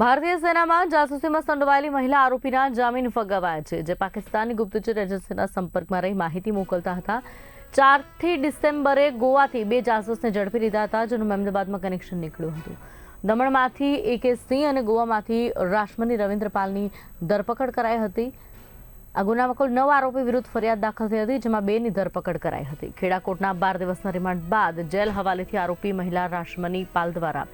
ભારતીય સેનામાં જાસૂસીમાં સંડોવાયેલી મહિલા આરોપીના જામીન ફગાવાયા છે, જે પાકિસ્તાની ગુપ્તચર એજન્સીના સંપર્કમાં રહી માહિતી મોકલતા હતા. ચારથી ડિસેમ્બરે ગોવાથી બે જાસૂસને ઝડપી લીધા હતા, જેનું અમદાવાદમાં કનેક્શન નીકળ્યું હતું. દમણમાંથી એ કે સિંહ અને ગોવામાંથી રાષ્ટ્રમની રવિન્દ્રપાલની ધરપકડ કરાઈ હતી. આ ગુનામાં કુલ નવ આરોપી વિરુદ્ધ ફરિયાદ દાખલ થઈ હતી, જેમાં બેની ધરપકડ કરાઈ હતી. ખેડા કોર્ટના બાર દિવસના રિમાન્ડ બાદ જેલ હવાલેથી આરોપી મહિલા રાશમની પાલ દ્વારા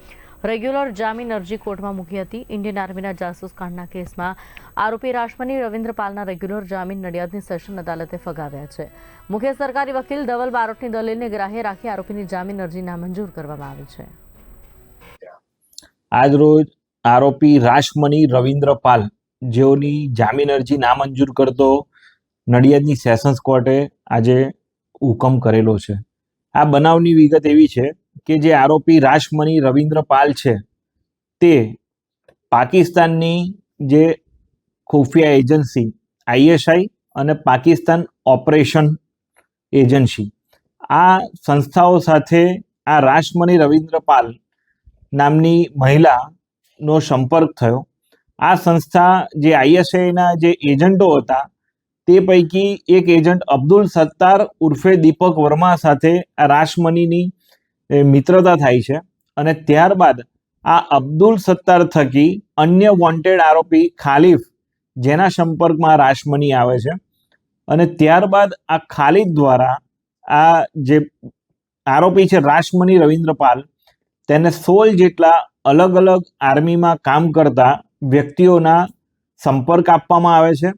રેગ્યુલર જામીન અરજી કોર્ટમાં મૂકી હતી. ઇન્ડિયન આર્મીના જાસૂસ કાંડના કેસમાં આરોપી રાશમની રવિન્દ્ર પાલના રેગ્યુલર જામીન નડિયાદની સેશન અદાલતે ફગાવ્યા છે. મુખ્ય સરકારી વકીલ ધવલ બારોટની દલીલને ગ્રાહ્ય રાખી આરોપીની જામીન અરજી નામંજૂર કરવામાં આવી છે. આજરોજ આરોપી રાશમણી રવિન્દ્ર પાલ જેઓની જામીન અરજી નામંજૂર કરતો નડિયાદની સેશન્સ કોર્ટે આજે હુકમ કરેલો છે. આ બનાવની વિગત એવી છે કે જે આરોપી રાશમણી રવિન્દ્ર પાલ છે, તે પાકિસ્તાનની જે ખુફિયા એજન્સી, આઈએસઆઈ અને પાકિસ્તાન ઓપરેશન એજન્સી. આ સંસ્થાઓ સાથે આ રાશમણી રવિન્દ્ર પાલ નામની મહિલાનો સંપર્ક થયો. આ સંસ્થા જે આઈએસઆઈના જે એજન્ટો હતા, તે પૈકી એક એજન્ટ અબ્દુલ સત્તાર ઉર્ફે દીપક વર્મા સાથે આ રાશમણીની એ મિત્રતા થાય છે. અને ત્યારબાદ આ અબ્દુલ સત્તાર થકી અન્ય વોન્ટેડ આરોપી ખાલિફ જેના સંપર્કમાં રાશમની આવે છે. અને ત્યારબાદ આ ખાલિદ દ્વારા આ જે આરોપી છે રાશમની રવિન્દ્રપાલ, તેને સોળ જેટલા અલગ અલગ આર્મીમાં કામ કરતા વ્યક્તિઓના સંપર્ક આપવામાં આવે છે.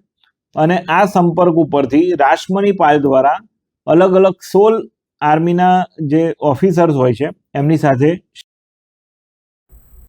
અને આ સંપર્ક ઉપરથી રાશમની પાલ દ્વારા અલગ અલગ સોળ આર્મીના જે ઓફિસર્સ હોય છે એમની સાથે